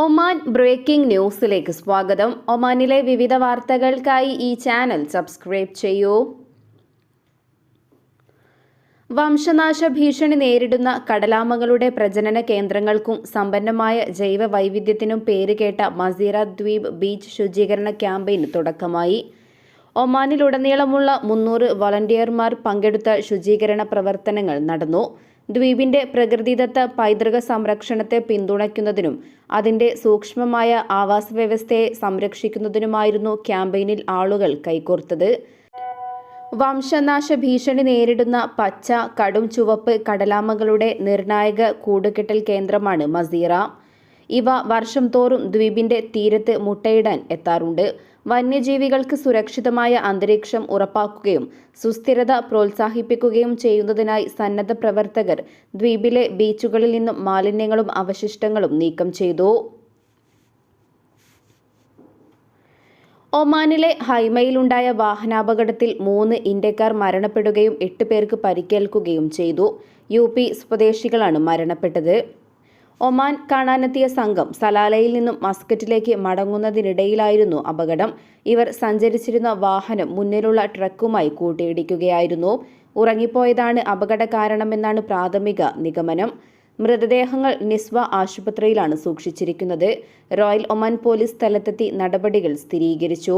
Oman breaking ന്യൂസിലേക്ക് സ്വാഗതം. ഒമാനിലെ വിവിധ വാർത്തകൾക്കായി ഈ ചാനൽ സബ്സ്ക്രൈബ് ചെയ്യൂ. വംശനാശ ഭീഷണി നേരിടുന്ന കടലാമകളുടെ പ്രജനന കേന്ദ്രങ്ങൾക്കും സമ്പന്നമായ ജൈവ വൈവിധ്യത്തിനും പേരുകേട്ട മസീറ ദ്വീപ് ബീച്ച് ശുചീകരണ ക്യാമ്പയിന് തുടക്കമായി. ഒമാനിലുടനീളമുള്ള മുന്നൂറ് വളണ്ടിയർമാർ പങ്കെടുത്ത ശുചീകരണ പ്രവർത്തനങ്ങൾ നടന്നു. ദ്വീപിന്റെ പ്രകൃതിദത്ത പൈതൃക സംരക്ഷണത്തെ പിന്തുണയ്ക്കുന്നതിനും അതിന്റെ സൂക്ഷ്മമായ ആവാസ വ്യവസ്ഥയെ സംരക്ഷിക്കുന്നതിനുമായിരുന്നു ക്യാമ്പയിനിൽ ആളുകൾ കൈകോർത്തത്. വംശനാശ ഭീഷണി നേരിടുന്ന പച്ച കടും ചുവപ്പ് കടലാമകളുടെ നിർണായക കൂടുകെട്ടൽ കേന്ദ്രമാണ് മസീറ. ഇവ വർഷം തോറും ദ്വീപിന്റെ തീരത്ത് മുട്ടയിടാൻ എത്താറുണ്ട്. വന്യജീവികൾക്ക് സുരക്ഷിതമായ അന്തരീക്ഷം ഉറപ്പാക്കുകയും സുസ്ഥിരത പ്രോത്സാഹിപ്പിക്കുകയും ചെയ്യുന്നതിനായി സന്നദ്ധ പ്രവർത്തകർ ദ്വീപിലെ ബീച്ചുകളിൽ നിന്നും മാലിന്യങ്ങളും അവശിഷ്ടങ്ങളും നീക്കം ചെയ്തു. ഒമാനിലെ ഹൈമയിലുണ്ടായ വാഹനാപകടത്തിൽ മൂന്ന് ഇന്ത്യക്കാർ മരണപ്പെടുകയും എട്ട് പേർക്ക് പരിക്കേൽക്കുകയും ചെയ്തു. യു സ്വദേശികളാണ് മരണപ്പെട്ടത്. ഒമാൻ കാണാനെത്തിയ സംഘം സലാലയിൽ നിന്നും മസ്കറ്റിലേക്ക് മടങ്ങുന്നതിനിടയിലായിരുന്നു അപകടം. ഇവർ സഞ്ചരിച്ചിരുന്ന വാഹനം മുന്നിലുള്ള ട്രക്കുമായി കൂട്ടിയിടിക്കുകയായിരുന്നു. ഉറങ്ങിപ്പോയതാണ് അപകട കാരണമെന്നാണ് പ്രാഥമിക നിഗമനം. മൃതദേഹങ്ങൾ നിസ്വ ആശുപത്രിയിലാണ് സൂക്ഷിച്ചിരിക്കുന്നത്. റോയൽ ഒമാൻ പോലീസ് സ്ഥലത്തെത്തി നടപടികൾ സ്ഥിരീകരിച്ചു.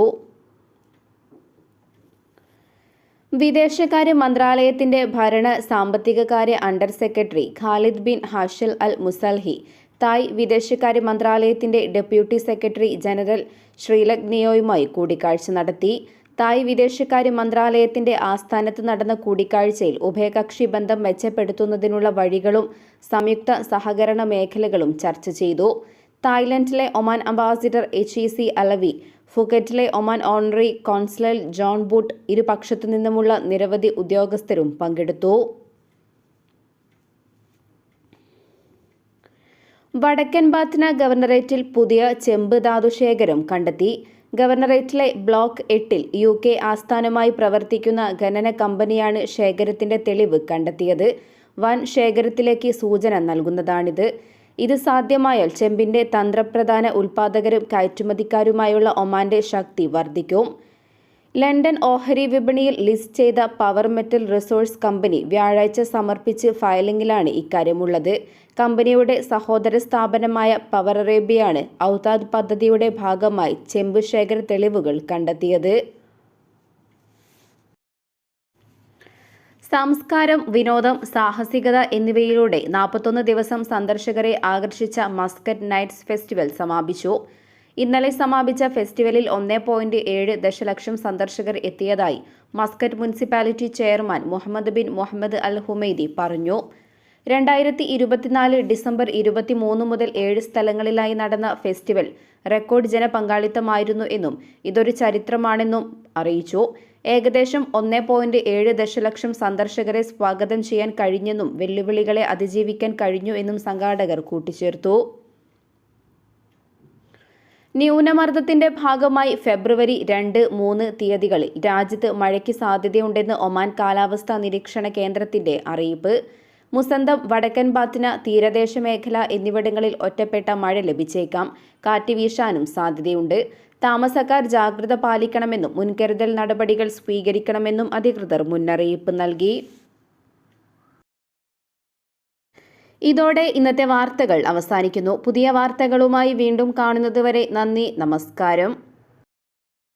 വിദേശകാര്യ മന്ത്രാലയത്തിന്റെ ഭരണ സാമ്പത്തിക കാര്യ under secretary Khalid bin Hashil al Musalhi Thai വിദേശകാര്യ മന്ത്രാലയത്തിന്റെ ഡെപ്യൂട്ടി സെക്രട്ടറി ജനറൽ ശ്രീലഗ്നിയോയുമായി കൂടിക്കാഴ്ച നടത്തി. തായ് വിദേശകാര്യ മന്ത്രാലയത്തിന്റെ ആസ്ഥാനത്ത് നടന്ന കൂടിക്കാഴ്ചയിൽ ഉഭയകക്ഷി ബന്ധം മെച്ചപ്പെടുത്തുന്നതിനുള്ള വഴികളും സംയുക്ത സഹകരണ മേഖലകളും ചർച്ച ചെയ്തു. തായ്ലൻഡിലെ Oman ambassador H E C Alawi ഫുക്കറ്റിലെ Oman honorary consular John Boot ഇരുപക്ഷത്തു നിന്നുമുള്ള നിരവധി ഉദ്യോഗസ്ഥരും പങ്കെടുത്തു. വടക്കൻ ബാത്ന ഗവർണറേറ്റിൽ പുതിയ ചെമ്പ് ധാതുശേഖരം കണ്ടെത്തി. ഗവർണറേറ്റിലെ ബ്ലോക്ക് എട്ടിൽ യു കെ ആസ്ഥാനമായി പ്രവർത്തിക്കുന്ന ഖനന കമ്പനിയാണ് ശേഖരത്തിന്റെ തെളിവ് കണ്ടെത്തിയത്. വൻ ശേഖരത്തിലേക്ക് സൂചന നൽകുന്നതാണിത്. ഇത് സാധ്യമായാൽ ചെമ്പിന്റെ തന്ത്രപ്രധാന ഉൽപാദകരും കയറ്റുമതിക്കാരുമായുള്ള ഒമാന്റെ ശക്തി വർദ്ധിക്കും. ലണ്ടൻ ഓഹരി വിപണിയിൽ ലിസ്റ്റ് ചെയ്ത പവർ മെറ്റൽ റിസോഴ്സ് കമ്പനി വ്യാഴാഴ്ച സമർപ്പിച്ച് ഫയലിംഗിലാണ് ഇക്കാര്യമുള്ളത്. കമ്പനിയുടെ സഹോദര സ്ഥാപനമായ പവർ അറേബ്യയാണ് ഔതാദ് പദ്ധതിയുടെ ഭാഗമായി ചെമ്പ് ശേഖര തെളിവുകൾ കണ്ടെത്തിയത്. സംസ്കാരം വിനോദം സാഹസികത എന്നിവയിലൂടെ നാൽപ്പത്തൊന്ന് ദിവസം സന്ദർശകരെ ആകർഷിച്ച മസ്കറ്റ് നൈറ്റ്സ് ഫെസ്റ്റിവൽ സമാപിച്ചു. ഇന്നലെ സമാപിച്ച ഫെസ്റ്റിവലിൽ ഒന്നേ പോയിന്റ് ഏഴ് ദശലക്ഷം സന്ദർശകർ എത്തിയതായി Muscat municipality chairman Mohammed bin Mohammed al Humaidi പറഞ്ഞു. രണ്ടായിരത്തി ഇരുപത്തിനാല് ഡിസംബർ ഇരുപത്തിമൂന്ന് മുതൽ ഏഴ് സ്ഥലങ്ങളിലായി നടന്ന ഫെസ്റ്റിവൽ റെക്കോർഡ് ജനപങ്കാളിത്തമായിരുന്നു എന്നും ഇതൊരു ചരിത്രമാണെന്നും അറിയിച്ചു. ഏകദേശം ഒന്നേ പോയിന്റ് ഏഴ് ദശലക്ഷം സന്ദർശകരെ സ്വാഗതം ചെയ്യാൻ കഴിഞ്ഞെന്നും വെല്ലുവിളികളെ അതിജീവിക്കാൻ കഴിഞ്ഞു എന്നും സംഘാടകർ കൂട്ടിച്ചേർത്തു. ന്യൂനമർദ്ദത്തിന്റെ ഭാഗമായി ഫെബ്രുവരി രണ്ട് മൂന്ന് തീയതികളിൽ രാജ്യത്ത് മഴയ്ക്ക് സാധ്യതയുണ്ടെന്ന് ഒമാൻ കാലാവസ്ഥാ നിരീക്ഷണ കേന്ദ്രത്തിന്റെ അറിയിപ്പ്. മുസന്തം വടക്കൻ ബാത്തിന തീരദേശ മേഖല എന്നിവിടങ്ങളിൽ ഒറ്റപ്പെട്ട മഴ ലഭിച്ചേക്കാം. കാറ്റ് വീശാനും സാധ്യതയുണ്ട്. താമസക്കാർ ജാഗ്രത പാലിക്കണമെന്നും മുൻകരുതൽ നടപടികൾ സ്വീകരിക്കണമെന്നും അധികൃതർ മുന്നറിയിപ്പ് നൽകി. ഇതോടെ ഇന്നത്തെ വാർത്തകൾ അവസാനിക്കുന്നു. പുതിയ വാർത്തകളുമായി വീണ്ടും കാണുന്നതുവരെ നന്ദി നമസ്കാരം.